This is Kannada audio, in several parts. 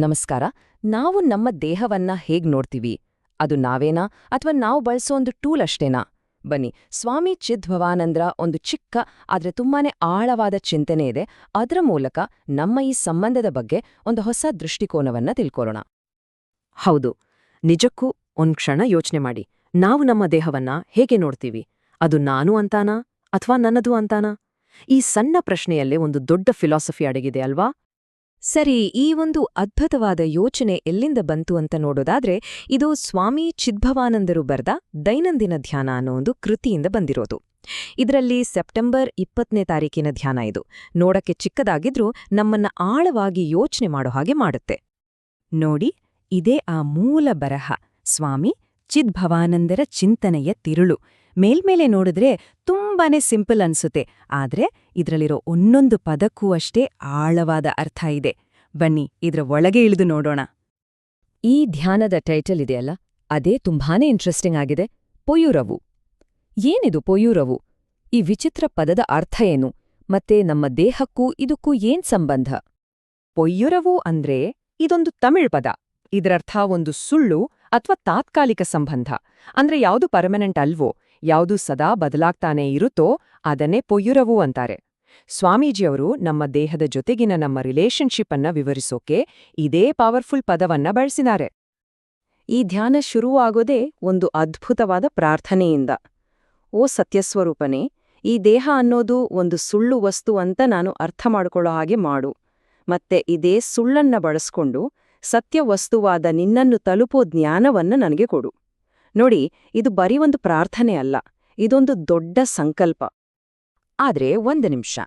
ನಮಸ್ಕಾರ. ನಾವು ನಮ್ಮ ದೇಹವನ್ನ ಹೇಗ್ ನೋಡ್ತೀವಿ? ಅದು ನಾವೇನಾ? ಅಥವಾ ನಾವು ಬಳಸೋ ಒಂದು ಟೂಲ್ ಅಷ್ಟೇನಾ? ಬನ್ನಿ, ಸ್ವಾಮಿ ಚಿದ್ಭವಾನಂದ್ರ ಒಂದು ಚಿಕ್ಕ, ಆದ್ರೆ ತುಂಬಾನೇ ಆಳವಾದ ಚಿಂತನೆ ಇದೆ. ಅದರ ಮೂಲಕ ನಮ್ಮ ಈ ಸಂಬಂಧದ ಬಗ್ಗೆ ಒಂದು ಹೊಸ ದೃಷ್ಟಿಕೋನವನ್ನ ತಿಳ್ಕೊಳ್ಳೋಣ ಹೌದು, ನಿಜಕ್ಕೂ ಒಂದ್ ಕ್ಷಣ ಯೋಚನೆ ಮಾಡಿ. ನಾವು ನಮ್ಮ ದೇಹವನ್ನ ಹೇಗೆ ನೋಡ್ತೀವಿ? ಅದು ನಾನು ಅಂತಾನಾ? ಅಥವಾ ನನ್ನದು ಅಂತಾನಾ? ಈ ಸಣ್ಣ ಪ್ರಶ್ನೆಯಲ್ಲೇ ಒಂದು ದೊಡ್ಡ ಫಿಲಾಸಫಿ ಅಡಗಿದೆ ಅಲ್ವಾ? ಸರಿ, ಈ ಒಂದು ಅದ್ಭುತವಾದ ಯೋಚನೆ ಎಲ್ಲಿಂದ ಬಂತು ಅಂತ ನೋಡೋದಾದ್ರೆ, ಇದು ಸ್ವಾಮಿ ಚಿದ್ಭವಾನಂದರು ಬರೆದ ದೈನಂದಿನ ಧ್ಯಾನ ಅನ್ನೋ ಒಂದು ಕೃತಿಯಿಂದ ಬಂದಿರೋದು. ಇದರಲ್ಲಿ ಸೆಪ್ಟೆಂಬರ್ ಇಪ್ಪತ್ತನೇ ತಾರೀಕಿನ ಧ್ಯಾನ ಇದು. ನೋಡಕ್ಕೆ ಚಿಕ್ಕದಾಗಿದ್ರೂ ನಮ್ಮನ್ನ ಆಳವಾಗಿ ಯೋಚನೆ ಮಾಡೋ ಹಾಗೆ ಮಾಡುತ್ತೆ. ನೋಡಿ, ಇದೇ ಆ ಮೂಲ ಬರಹ, ಸ್ವಾಮಿ ಚಿದ್ಭವಾನಂದರ ಚಿಂತನೆಯ ತಿರುಳು. ಮೇಲ್ಮೇಲೆ ನೋಡಿದ್ರೆ ತುಂಬಾನೇ ಸಿಂಪಲ್ ಅನ್ಸುತ್ತೆ. ಆದ್ರೆ ಇದ್ರಲ್ಲಿರೋ ಒಂದೊಂದು ಪದಕ್ಕೂ ಅಷ್ಟೇ ಆಳವಾದ ಅರ್ಥ ಇದೆ. ಬನ್ನಿ, ಇದ್ರ ಒಳಗೆ ಇಳಿದು ನೋಡೋಣ. ಈ ಧ್ಯಾನದ ಟೈಟಲ್ ಇದೆಯಲ್ಲ? ಅದೇ ತುಂಬಾನೇ ಇಂಟ್ರೆಸ್ಟಿಂಗ್ ಆಗಿದೆ. ಪೊಯ್ಯುರವು. ಏನಿದು ಪೊಯ್ಯುರವು? ಈ ವಿಚಿತ್ರ ಪದದ ಅರ್ಥ ಏನು? ಮತ್ತೆ ನಮ್ಮ ದೇಹಕ್ಕೂ ಇದಕ್ಕೂ ಏನ್ ಸಂಬಂಧ? ಪೊಯ್ಯುರವು ಅಂದ್ರೆ ಇದೊಂದು ತಮಿಳ್ ಪದ. ಇದರರ್ಥ ಒಂದು ಸುಳ್ಳು ಅಥವಾ ತಾತ್ಕಾಲಿಕ ಸಂಬಂಧ. ಅಂದ್ರೆ ಯಾವುದು ಪರ್ಮನೆಂಟ್ ಅಲ್ವೋ? ಯಾವುದು ಸದಾ ಬದಲಾಗ್ತಾನೇ ಇರುತ್ತೋ ಅದನ್ನೇ ಪೊಯ್ಯುರವು ಅಂತಾರೆ. ಸ್ವಾಮೀಜಿಯವರು ನಮ್ಮ ದೇಹದ ಜೊತೆಗಿನ ನಮ್ಮ ರಿಲೇಷನ್ಶಿಪ್ ಅನ್ನ ವಿವರಿಸೋಕೆ ಇದೇ ಪವರ್ಫುಲ್ ಪದವನ್ನ ಬಳಸಿದ್ದಾರೆ. ಈ ಧ್ಯಾನ ಶುರುವಾಗೋದೇ ಒಂದು ಅದ್ಭುತವಾದ ಪ್ರಾರ್ಥನೆಯಿಂದ. ಓ ಸತ್ಯಸ್ವರೂಪನೇ, ಈ ದೇಹ ಅನ್ನೋದು ಒಂದು ಸುಳ್ಳು ವಸ್ತು ಅಂತ ನಾನು ಅರ್ಥ ಮಾಡಿಕೊಳ್ಳೋ ಹಾಗೆ ಮಾಡು. ಮತ್ತೆ ಇದೇ ಸುಳ್ಳನ್ನ ಬಳಸ್ಕೊಂಡು ಸತ್ಯವಸ್ತುವಾದ ನಿನ್ನನ್ನು ತಲುಪೋ ಜ್ಞಾನವನ್ನ ನನಗೆ ಕೊಡು. ನೋಡಿ, ಇದು ಬರೀ ಒಂದು ಪ್ರಾರ್ಥನೆ ಅಲ್ಲ, ಇದೊಂದು ದೊಡ್ಡ ಸಂಕಲ್ಪ. ಆದ್ರೆ ಒಂದು ನಿಮಿಷ,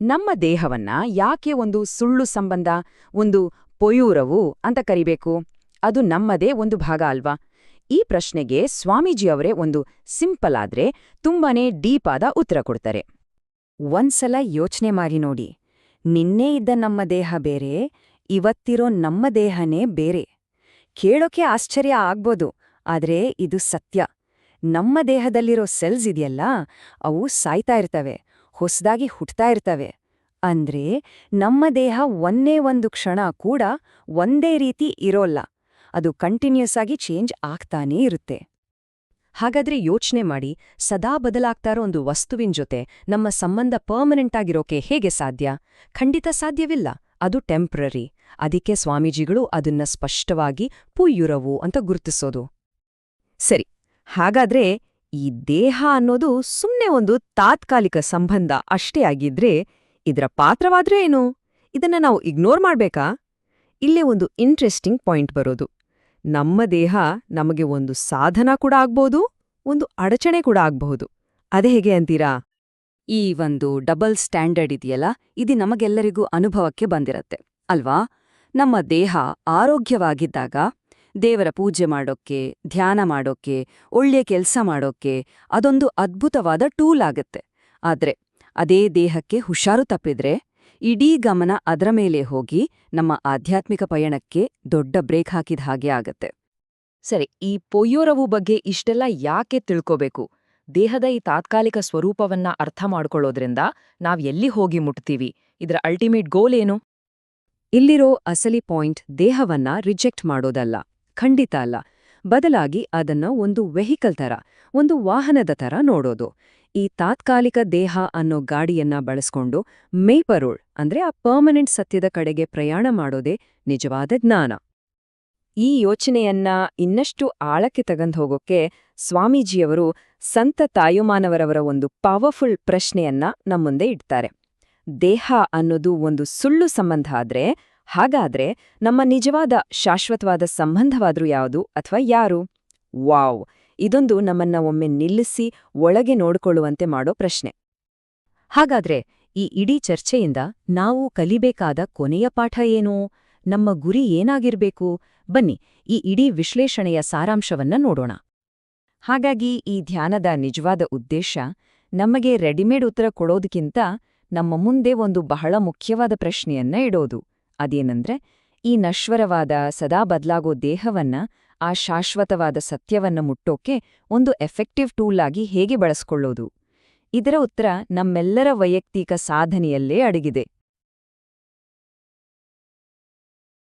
ನಮ್ಮ ದೇಹವನ್ನ ಯಾಕೆ ಒಂದು ಸುಳ್ಳು ಸಂಬಂಧ, ಒಂದು ಪೊಯೂರವು ಅಂತ ಕರಿಬೇಕು? ಅದು ನಮ್ಮದೇ ಒಂದು ಭಾಗ ಅಲ್ವಾ? ಈ ಪ್ರಶ್ನೆಗೆ ಸ್ವಾಮೀಜಿಯವರೇ ಒಂದು ಸಿಂಪಲ್ ಆದ್ರೆ ತುಂಬಾನೇ ಡೀಪ್ ಆದ ಉತ್ತರ ಕೊಡ್ತಾರೆ. ಒಂದ್ಸಲ ಯೋಚನೆ ಮಾಡಿ ನೋಡಿ, ನಿನ್ನೆ ಇದ್ದ ನಮ್ಮ ದೇಹ ಬೇರೆ, ಇವತ್ತಿರೋ ನಮ್ಮ ದೇಹನೇ ಬೇರೆ. ಕೇಳೋಕೆ ಆಶ್ಚರ್ಯ ಆಗ್ಬೋದು. ಆದ್ರೆ ಇದು ಸತ್ಯ. ನಮ್ಮ ದೇಹದಲ್ಲಿರೋ ಸೆಲ್ಸ್ ಇದೆಯಲ್ಲ, ಅವು ಸಾಯ್ತಾ ಇರ್ತವೆ, ಹೊಸದಾಗಿ ಹುಟ್ತಾ ಇರ್ತವೆ. ಅಂದ್ರೆ ನಮ್ಮ ದೇಹ ಒಂದೇ ಒಂದು ಕ್ಷಣ ಕೂಡ ಒಂದೇ ರೀತಿ ಇರೋಲ್ಲ. ಅದು ಕಂಟಿನ್ಯೂಸ್ ಆಗಿ ಚೇಂಜ್ ಆಗ್ತಾನೇ ಇರುತ್ತೆ. ಹಾಗಾದ್ರೆ ಯೋಚನೆ ಮಾಡಿ, ಸದಾ ಬದಲಾಗ್ತಾರೋ ಒಂದು ವಸ್ತುವಿನ ಜೊತೆ ನಮ್ಮ ಸಂಬಂಧ ಪರ್ಮನೆಂಟ್ ಆಗಿರೋಕೆ ಹೇಗೆ ಸಾಧ್ಯ? ಖಂಡಿತ ಸಾಧ್ಯವಿಲ್ಲ. ಅದು ಟೆಂಪ್ರರಿ ಅದಕ್ಕೆ ಸ್ವಾಮೀಜಿಗಳು ಅದನ್ನ ಸ್ಪಷ್ಟವಾಗಿ ಪುಯ್ಯುರವು ಅಂತ ಗುರುತಿಸೋದು. ಸರಿ, ಹಾಗಾದ್ರೆ ಈ ದೇಹ ಅನ್ನೋದು ಸುಮ್ಮನೆ ಒಂದು ತಾತ್ಕಾಲಿಕ ಸಂಬಂಧ ಅಷ್ಟೇ ಆಗಿದ್ರೆ ಇದರ ಪಾತ್ರವಾದ್ರೆ ಏನು? ಇದನ್ನ ನಾವು ಇಗ್ನೋರ್ ಮಾಡ್ಬೇಕಾ? ಇಲ್ಲೇ ಒಂದು ಇಂಟ್ರೆಸ್ಟಿಂಗ್ ಪಾಯಿಂಟ್ ಬರೋದು. ನಮ್ಮ ದೇಹ ನಮಗೆ ಒಂದು ಸಾಧನ ಕೂಡ ಆಗ್ಬೋದು, ಒಂದು ಅಡಚಣೆ ಕೂಡ ಆಗಬಹುದು. ಅದೇ ಹೇಗೆ ಅಂತೀರಾ? ಈ ಒಂದು ಡಬಲ್ ಸ್ಟ್ಯಾಂಡರ್ಡ್ ಇದೆಯಲ್ಲ, ಇದು ನಮಗೆಲ್ಲರಿಗೂ ಅನುಭವಕ್ಕೆ ಬಂದಿರತ್ತೆ, ಅಲ್ವಾ? ನಮ್ಮ ದೇಹ ಆರೋಗ್ಯವಾಗಿದ್ದಾಗ ದೇವರ ಪೂಜೆ ಮಾಡೋಕ್ಕೆ ಧ್ಯಾನ ಮಾಡೋಕ್ಕೆ ಒಳ್ಳೆ ಕೆಲಸ ಮಾಡೋಕ್ಕೆ ಅದೊಂದು ಅದ್ಭುತವಾದ ಟೂಲ್ ಆಗತ್ತೆ. ಆದ್ರೆ ಅದೇ ದೇಹಕ್ಕೆ ಹುಷಾರು ತಪ್ಪಿದ್ರೆ ಇಡೀ ಗಮನ ಅದರ ಮೇಲೆ ಹೋಗಿ ನಮ್ಮ ಆಧ್ಯಾತ್ಮಿಕ ಪಯಣಕ್ಕೆ ದೊಡ್ಡ ಬ್ರೇಕ್ ಹಾಕಿದ ಹಾಗೆ ಆಗತ್ತೆ. ಸರಿ, ಈ ಪೊಯ್ಯೋರವು ಬಗ್ಗೆ ಇಷ್ಟೆಲ್ಲ ಯಾಕೆ ತಿಳ್ಕೋಬೇಕು? ದೇಹದ ಈ ತಾತ್ಕಾಲಿಕ ಸ್ವರೂಪವನ್ನ ಅರ್ಥ ಮಾಡ್ಕೊಳ್ಳೋದ್ರಿಂದ ನಾವ್ ಎಲ್ಲಿ ಹೋಗಿ ಮುಟ್ತೀವಿ? ಇದರ ಅಲ್ಟಿಮೇಟ್ ಗೋಲ್ ಏನು? ಇಲ್ಲಿರೋ ಅಸಲಿ ಪಾಯಿಂಟ್ ದೇಹವನ್ನ ರಿಜೆಕ್ಟ್ ಮಾಡೋದಲ್ಲ. ಖಂಡಿತ ಅಲ್ಲ. ಬದಲಾಗಿ ಅದನ್ನ ಒಂದು ವೆಹಿಕಲ್ ಥರ, ಒಂದು ವಾಹನದ ಥರ ನೋಡೋದು. ಈ ತಾತ್ಕಾಲಿಕ ದೇಹ ಅನ್ನೋ ಗಾಡಿಯನ್ನ ಬಳಸ್ಕೊಂಡು ಮೇಪರೋಳ್ ಅಂದ್ರೆ ಆ ಪರ್ಮನೆಂಟ್ ಸತ್ಯದ ಕಡೆಗೆ ಪ್ರಯಾಣ ಮಾಡೋದೇ ನಿಜವಾದ ಜ್ಞಾನ. ಈ ಯೋಚನೆಯನ್ನ ಇನ್ನಷ್ಟು ಆಳಕ್ಕೆ ತಗೊಂಡು ಹೋಗೋಕೆ ಸ್ವಾಮೀಜಿಯವರು ಸಂತ ತಾಯುಮಾನವರವರ ಒಂದು ಪವರ್ಫುಲ್ ಪ್ರಶ್ನೆಯನ್ನ ನಮ್ಮುಂದೆ ಇಡ್ತಾರೆ. ದೇಹ ಅನ್ನೋದು ಒಂದು ಸುಳ್ಳು ಸಂಬಂಧ ಆದ್ರೆ ಹಾಗಾದ್ರೆ ನಮ್ಮ ನಿಜವಾದ ಶಾಶ್ವತವಾದ ಸಂಬಂಧವಾದ್ರೂ ಯಾವುದು ಅಥವಾ ಯಾರು? ವಾವ್! ಇದೊಂದು ನಮ್ಮನ್ನ ಒಮ್ಮೆ ನಿಲ್ಲಿಸಿ ಒಳಗೆ ನೋಡಿಕೊಳ್ಳುವಂತೆ ಮಾಡೋ ಪ್ರಶ್ನೆ. ಹಾಗಾದ್ರೆ ಈ ಇಡೀ ಚರ್ಚೆಯಿಂದ ನಾವು ಕಲಿಬೇಕಾದ ಕೊನೆಯ ಪಾಠ ಏನು? ನಮ್ಮ ಗುರಿ ಏನಾಗಿರ್ಬೇಕು? ಬನ್ನಿ, ಈ ಇಡೀ ವಿಶ್ಲೇಷಣೆಯ ಸಾರಾಂಶವನ್ನ ನೋಡೋಣ. ಹಾಗಾಗಿ ಈ ಧ್ಯಾನದ ನಿಜವಾದ ಉದ್ದೇಶ ನಮಗೆ ರೆಡಿಮೇಡ್ ಉತ್ತರ ಕೊಡೋದಕ್ಕಿಂತ ನಮ್ಮ ಮುಂದೆ ಒಂದು ಬಹಳ ಮುಖ್ಯವಾದ ಪ್ರಶ್ನೆಯನ್ನ ಇಡೋದು. ಅದೇನಂದ್ರೆ, ಈ ನಶ್ವರವಾದ, ಸದಾ ಬದಲಾಗೋ ದೇಹವನ್ನ, ಆ ಶಾಶ್ವತವಾದ ಸತ್ಯವನ್ನ ಮುಟ್ಟೋಕೆ ಒಂದು ಎಫೆಕ್ಟಿವ್ ಟೂಲ್ ಆಗಿ ಹೇಗೆ ಬಳಸ್ಕೊಳ್ಳೋದು? ಇದರ ಉತ್ತರ ನಮ್ಮೆಲ್ಲರ ವೈಯಕ್ತಿಕ ಸಾಧನೆಯಲ್ಲೇ ಅಡಗಿದೆ.